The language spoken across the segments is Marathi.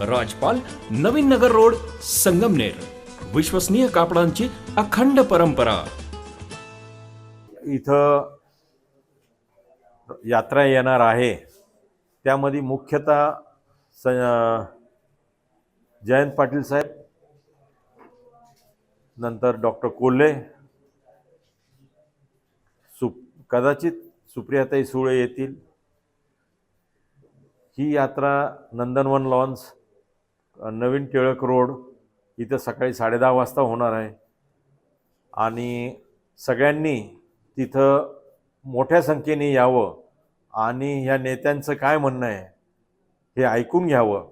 राजपाल नवीन नगर रोड संगमनेर. विश्वसनीय कापडांची अखंड परंपरा. इथं यात्रा येणार आहे. त्यामध्ये मुख्यतः स जयंत पाटील साहेब नंतर डॉक्टर कोल्हे सुप कदाचित सुप्रियाताई सुळे येतील. ही यात्रा नंदनवन लॉन्स नवीन टिळक रोड इथं सकाळी साडेदहा वाजता होणार आहे. आणि सगळ्यांनी तिथं मोठ्या संख्येने यावं आणि ह्या नेत्यांचं काय म्हणणं आहे हे ऐकून घ्यावं.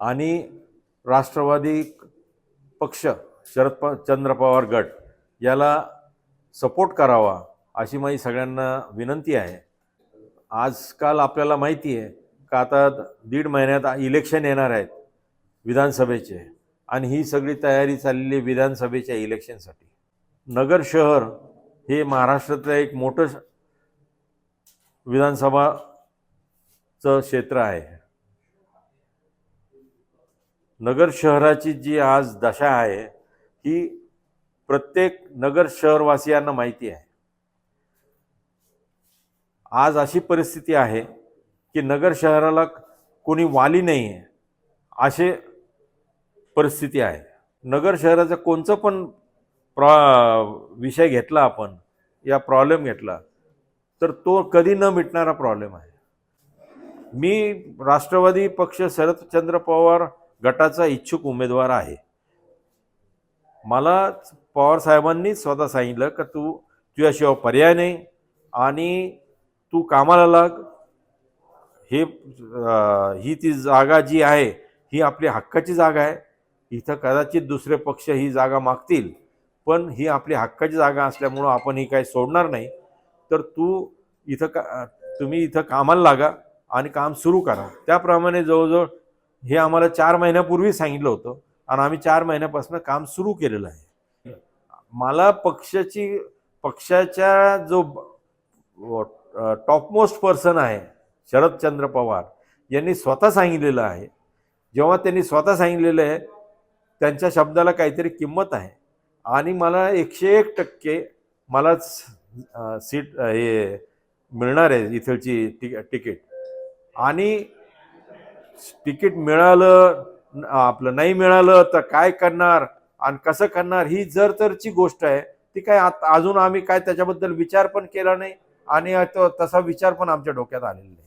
आणि राष्ट्रवादी पक्ष शरद प चंद्र पवार गट याला सपोर्ट करावा अशी माझी सगळ्यांना विनंती आहे. आजकाल आपल्याला माहिती आहे का आता दीड महिन्यात इलेक्शन येणार आहेत विधानसभेचे आणि ही सगळी तयारी चाललेली आहे विधानसभेच्या इलेक्शनसाठी. नगर शहर हे महाराष्ट्रातलं एक मोठं विधानसभाचं क्षेत्र आहे. नगर शहराची जी आज दशा आहे ही प्रत्येक नगर शहरवासियांना माहिती आहे. आज अशी परिस्थिती आहे की नगर शहराला कोणी वाली नाही आहे असे परिस्थिती आहे. नगर शहराचं कोणचं पण प्रॉ विषय घेतला आपण या प्रॉब्लेम घेतला तर तो कधी न मिटणारा प्रॉब्लेम आहे. मी राष्ट्रवादी पक्ष शरदचंद्र पवार गटाचा इच्छुक उमेदवार आहे. मला पवार साहेबांनी स्वतः सांगितलं का तू तुझ्याशिवाय पर्याय नाही आणि तू कामाला लाग हे ही ती जागा जी आहे ही आपली हक्काची जागा आहे. इथं कदाचित दुसरे पक्ष ही जागा मागतील पण ही आपली हक्काची जागा असल्यामुळं आपण ही काही सोडणार नाही. तर तू इथं का तुम्ही इथं कामाला लागा आणि काम सुरू करा. त्याप्रमाणे जवळजवळ हे आम्हाला चार महिन्यापूर्वी सांगितलं होतं आणि आम्ही चार महिन्यापासून काम सुरू केलेलं आहे. मला पक्षाची पक्षाच्या जो टॉपमोस्ट पर्सन आहे शरदचंद्र पवार यांनी स्वतः सांगितलेलं आहे. जेव्हा त्यांनी स्वतः सांगितलेलं आहे त्यांच्या शब्दाला काहीतरी किंमत आहे. आणि मला एकशे एक टक्के मला सीट हे मिळणार आहे इथलची टिक तिकीट. आणि तिकीट मिळालं आपलं नाही मिळालं तर काय करणार आणि कसं करणार ही जर तरची गोष्ट आहे ती काय अजून आम्ही काय त्याच्याबद्दल विचार पण केला नाही आणि तो तसा विचार पण आमच्या डोक्यात आलेला नाही.